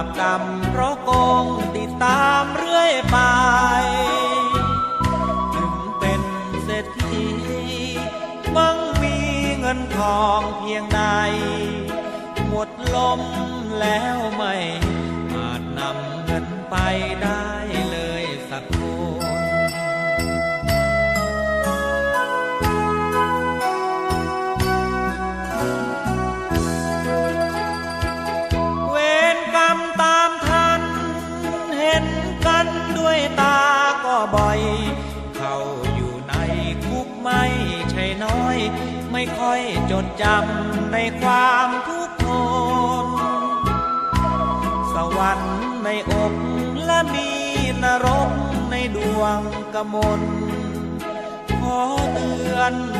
รรมเพราะโกงติดตามเรื่อยไป ถึงเป็นเศรษฐีมั่งมีเงินทองเพียงใด หมดลมแล้วไม่อาจนำเงินไปได้ กันด้วยตาก็บ่อย เข้าอยู่ในคุกไม่ใช่น้อย ไม่ค่อยจดจำในความทุกข์ทนสวรรค์ในอกและมีนรกในดวงกมลขอเตือนทุกคน